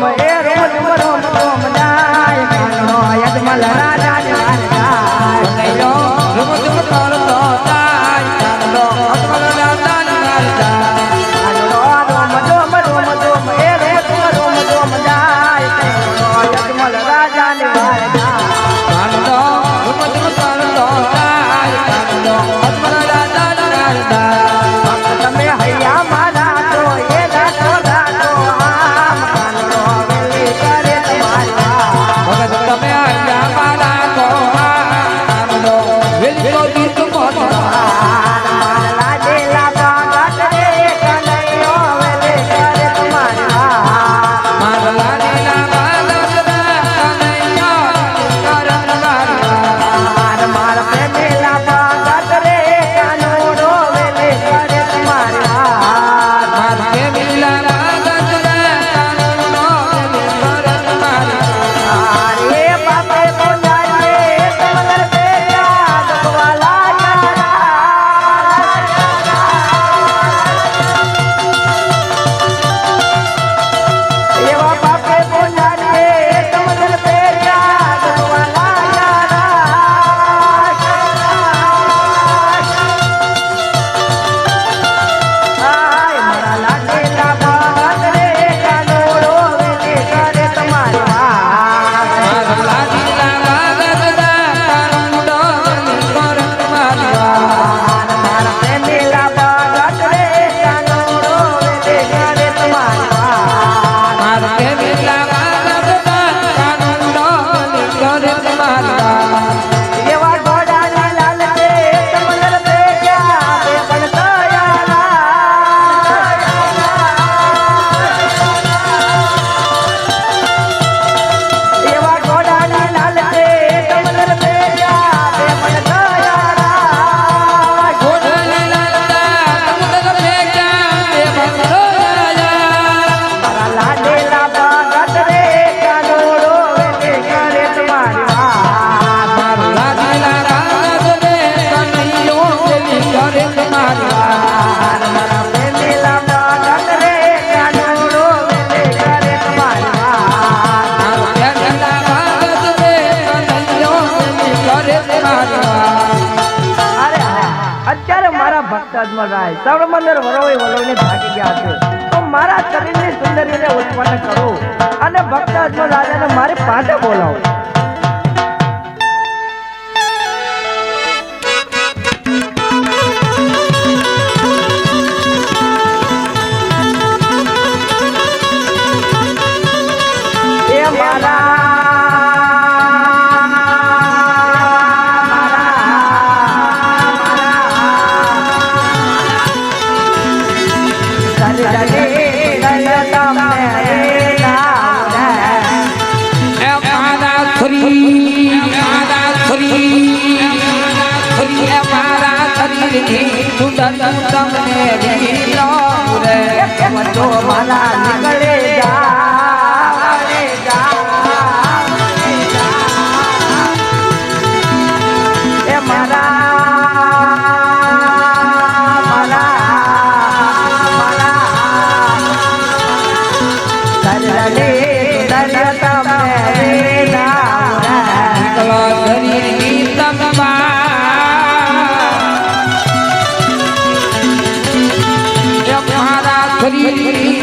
সময়ে સુરતમાં જાય સૌરમંદર વરોય વલોને ભાગી ગયા છે. તો મારા શરીરની સુંદરીને ઉત્પન્ન કરો. અને ભક્ત રાજાને મારી પાસે બોલાવો. તમને મારા નીકળે જા એ મારા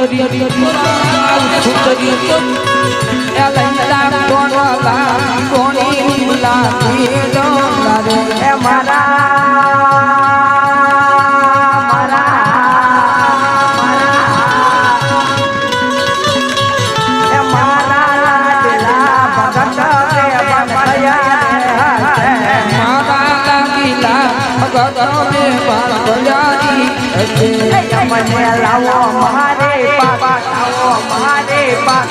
સુંદરી સુંદરી ભગત મેં મને લાવો મારે પાપા લાવો મારે પાપ